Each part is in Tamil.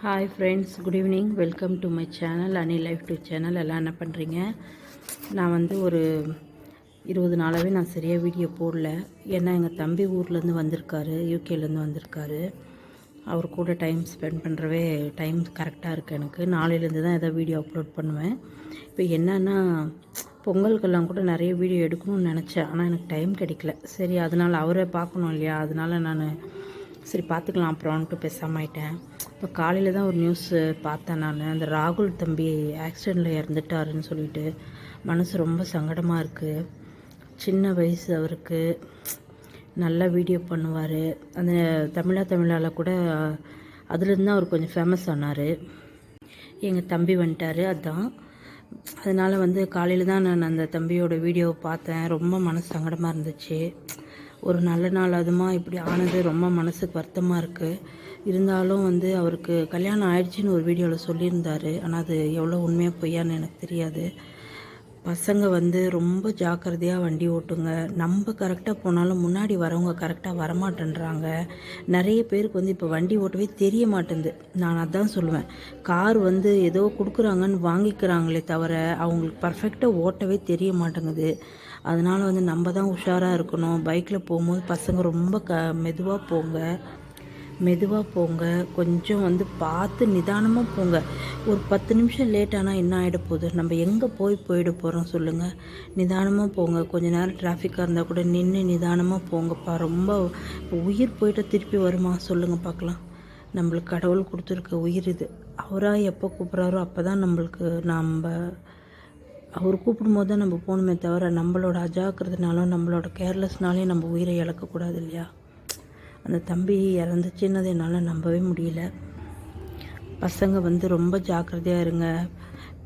Hi friends good evening welcome to my channel Ani life to channel எல்லாம் என்ன பண்ணுறீங்க நான் வந்து ஒரு இருபது நாளாகவே நான் சரியாக வீடியோ போடல. ஏன்னா எங்கள் தம்பி ஊர்லேருந்து வந்திருக்காரு யூகேலேருந்து வந்திருக்காரு. அவர் கூட டைம் ஸ்பெண்ட் பண்ணுறவே டைம் கரெக்டாக இருக்குது எனக்கு. நாளையிலேருந்து தான் எதாவது வீடியோ அப்லோட் பண்ணுவேன். இப்போ என்னன்னா பொங்கலுக்கெல்லாம் கூட நிறைய வீடியோ எடுக்கணும்னு நினச்சேன். ஆனால் எனக்கு டைம் கிடைக்கல. சரி அதனால் அவரை பார்க்கணும் இல்லையா? அதனால் நான் சரி பார்த்துக்கலாம் அப்புறம்ன்ட்டு பேசாமல் ஆயிட்டேன். இப்போ காலையில் தான் ஒரு நியூஸ் பார்த்தேன் நான். அந்த ராகுல் தம்பி ஆக்சிடெண்ட்டில் இறந்துட்டாருன்னு சொல்லிட்டு மனசு ரொம்ப சங்கடமாக இருக்குது சின்ன வயசு அவருக்கு. நல்லா வீடியோ பண்ணுவார். அந்த தமிழா தமிழால் கூட அதுலேருந்து தான் அவர் கொஞ்சம் ஃபேமஸ் ஆனார். எங்கள் தம்பி வந்துட்டார் அதுதான் அதனால் வந்து காலையில் தான் நான் அந்த தம்பியோட வீடியோவை பார்த்தேன். ரொம்ப மனசு சங்கடமாக இருந்துச்சு. ஒரு நல்ல நாள் அதுமா இப்படி ஆனது ரொம்ப மனசுக்கு வருத்தமாக இருக்குது இருந்தாலும் வந்து அவருக்கு கல்யாணம் ஆயிடுச்சுன்னு ஒரு வீடியோவில் சொல்லியிருந்தார். ஆனால் அது எவ்வளோ உண்மையாக பொய்யான்னு எனக்கு தெரியாது. பசங்க வந்து ரொம்ப ஜாக்கிரதையாக வண்டி ஓட்டுங்க. நம்ம கரெக்டாக போனாலும் முன்னாடி வரவங்க கரெக்டாக வரமாட்டேன்றாங்க. நிறைய பேருக்கு வந்து இப்போ வண்டி ஓட்டவே தெரிய மாட்டேங்குது. நான் அதான் சொல்லுவேன். கார் வந்து ஏதோ கொடுக்குறாங்கன்னு வாங்கிக்கிறாங்களே தவிர அவங்களுக்கு பர்ஃபெக்டாக ஓட்டவே தெரிய மாட்டேங்குது. அதனால் வந்து நம்ம தான் உஷாராக இருக்கணும். பைக்கில் போகும்போது பசங்க ரொம்ப க மெதுவாக போங்க. மெதுவாக போங்க. கொஞ்சம் வந்து பார்த்து நிதானமாக போங்க. ஒரு பத்து நிமிஷம் லேட் ஆனால் என்ன ஆகிட போகுது? நம்ம எங்கே போய் போயிட போகிறோம் சொல்லுங்கள் நிதானமாக போங்க. கொஞ்ச நேரம் டிராஃபிக்காக இருந்தால் கூட நின்று நிதானமாக போங்கப்பா. ரொம்ப உயிர் போயிட்டு திருப்பி வருமா? சொல்லுங்கள் பார்க்கலாம். நம்மளுக்கு கடவுள் கொடுத்துருக்க உயிர் இது. அவராக எப்போ கூப்பிட்றாரோ அப்போ தான் நம்மளுக்கு நம்ம அவர் கூப்பிடும்போது தான் நம்ம போகணுமே தவிர நம்மளோட அஜாக்கிறதுனாலும் நம்மளோட கேர்லெஸ்னாலையும் நம்ம உயிரை இழக்கக்கூடாது இல்லையா? அந்த தம்பி இறந்துச்சுன்னது என்னால் நம்பவே முடியல. பசங்க வந்து ரொம்ப ஜாக்கிரதையாக இருங்க.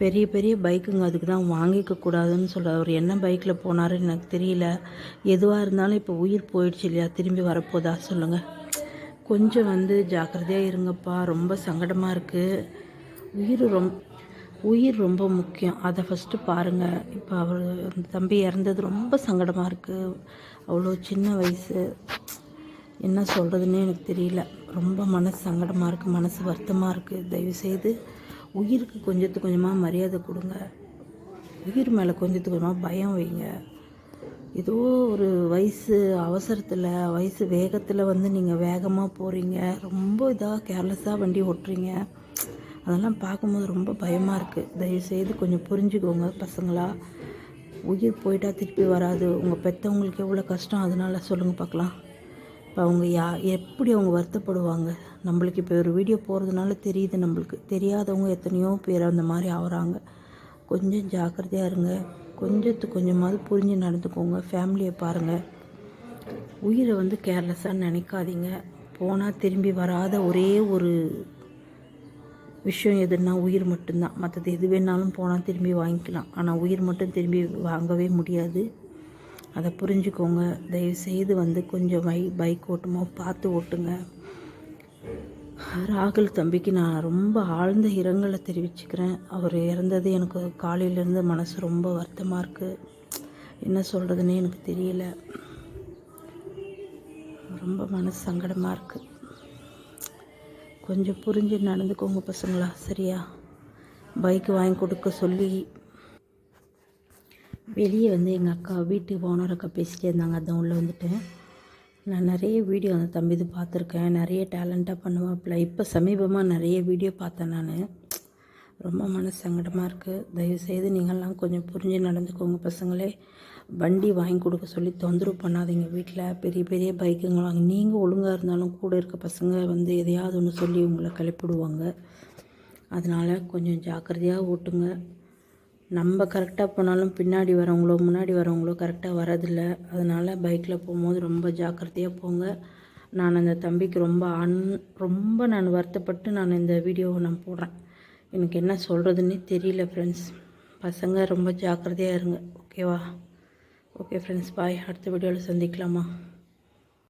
பெரிய பெரிய பைக்குங்க அதுக்கு தான் வாங்கிக்க கூடாதுன்னு சொல்ல அவர் என்ன பைக்கில் போனாருன்னு எனக்கு தெரியல. எதுவாக இருந்தாலும் இப்போ உயிர் போயிடுச்சு இல்லையா? திரும்பி வரப்போதா சொல்லுங்கள் கொஞ்சம் வந்து ஜாக்கிரதையாக இருங்கப்பா. ரொம்ப சங்கடமாக இருக்குது உயிர் ரொம் உயிர் ரொம்ப முக்கியம். அதை ஃபஸ்ட்டு பாருங்கள் இப்போ அவர் அந்த தம்பி இறந்தது ரொம்ப சங்கடமாக இருக்குது அவ்வளோ சின்ன வயசு. என்ன சொல்கிறதுனே எனக்கு தெரியல. ரொம்ப மனசு சங்கடமாக இருக்குது மனசு வருத்தமாக இருக்குது தயவுசெய்து உயிருக்கு கொஞ்சத்துக்கு கொஞ்சமாக மரியாதை கொடுங்க. உயிர் மேலே கொஞ்சத்துக்கு கொஞ்சமாக பயம் வைங்க. ஏதோ ஒரு வயசு அவசரத்தில் வயசு வேகத்தில் வந்து நீங்கள் வேகமாக போகிறீங்க ரொம்ப இதாக கேர்லெஸ்ஸாக வண்டி ஓட்டுறீங்க. அதெல்லாம் பார்க்கும்போது ரொம்ப பயமாக இருக்குது தயவுசெய்து கொஞ்சம் புரிஞ்சுக்கோங்க பசங்களா. உயிர் போயிட்டா திருப்பி வராது. உங்கள் பெற்றவங்களுக்கு எவ்வளோ கஷ்டம் அதனால் சொல்லுங்கள் பார்க்கலாம். இப்போ அவங்க யா எப்படி அவங்க வருத்தப்படுவாங்க? நம்மளுக்கு இப்போ ஒரு வீடியோ போகிறதுனால தெரியுது நம்மளுக்கு. தெரியாதவங்க எத்தனையோ பேர் அந்த மாதிரி ஆகிறாங்க. கொஞ்சம் ஜாக்கிரதையாக இருங்க. கொஞ்சத்துக்கு கொஞ்சமாவது புரிஞ்சு நடந்துக்கோங்க. ஃபேமிலியை பாருங்கள் உயிரை வந்து கேர்லெஸ்ஸாக நினைக்காதீங்க. போனால் திரும்பி வராத ஒரே ஒரு விஷயம் எதுனா உயிர் மட்டும்தான். மற்றது எது வேணாலும் போனால் திரும்பி வாங்கிக்கலாம். ஆனால் உயிர் மட்டும் திரும்பி வாங்கவே முடியாது. அதை புரிஞ்சுக்கோங்க. தயவுசெய்து வந்து கொஞ்சம் வை பைக் ஓட்டுமோ பார்த்து ஓட்டுங்க. ராகுல் தம்பிக்கு நான் ரொம்ப ஆழ்ந்த இரங்கலை தெரிவிச்சுக்கிறேன். அவர் இறந்தது எனக்கு காலையிலேருந்து மனசு ரொம்ப வருத்தமாக இருக்குது என்ன சொல்கிறதுனே எனக்கு தெரியல. ரொம்ப மனசு சங்கடமாக இருக்குது கொஞ்சம் புரிஞ்சு நடந்துக்கோங்க பசங்களா சரியா? பைக் வாங்கி கொடுக்க சொல்லி வெளியே வந்து எங்கள் அக்கா வீட்டு ஓனர் அக்கா பேசிகிட்டே இருந்தாங்க. அதான் உள்ளே வந்துட்டேன். நான் நிறைய வீடியோ அந்த தம்பி இது பார்த்துருக்கேன். நிறைய டேலண்ட்டாக பண்ணுவாப்பில். இப்போ சமீபமாக நிறைய வீடியோ பார்த்தேன் நான். ரொம்ப மனசு சங்கடமாக இருக்குது தயவுசெய்து நீங்கள்லாம் கொஞ்சம் புரிஞ்சு நடந்துக்கோங்க பசங்களே. வண்டி வாங்கி கொடுக்க சொல்லி தொந்தரவு பண்ணாதீங்க வீட்டில் பெரிய பெரிய பைக்குங்க வாங்கி. நீங்கள் ஒழுங்காக இருந்தாலும் கூட இருக்க பசங்க வந்து எதையாவது ஒன்று சொல்லி உங்களை கிளப்பிடுவாங்க. அதனால் கொஞ்சம் ஜாக்கிரதையாக ஓட்டுங்க. நம்ம கரெக்டாக போனாலும் பின்னாடி வரவங்களோ முன்னாடி வரவங்களோ கரெக்டாக வரதில்லை. அதனால் பைக்கில் போகும்போது ரொம்ப ஜாக்கிரதையாக போங்க. நான் அந்த தம்பிக்கு ரொம்ப அன் ரொம்ப நான் வருத்தப்பட்டு நான் இந்த வீடியோவை நான் போடுறேன். எனக்கு என்ன சொல்கிறதுன்னே தெரியல ஃப்ரெண்ட்ஸ் பசங்க ரொம்ப ஜாக்கிரதையாக இருங்க. ஓகேவா ஓகே ஃப்ரெண்ட்ஸ் பாய் அடுத்த வீடியோவில் சந்திக்கலாமா?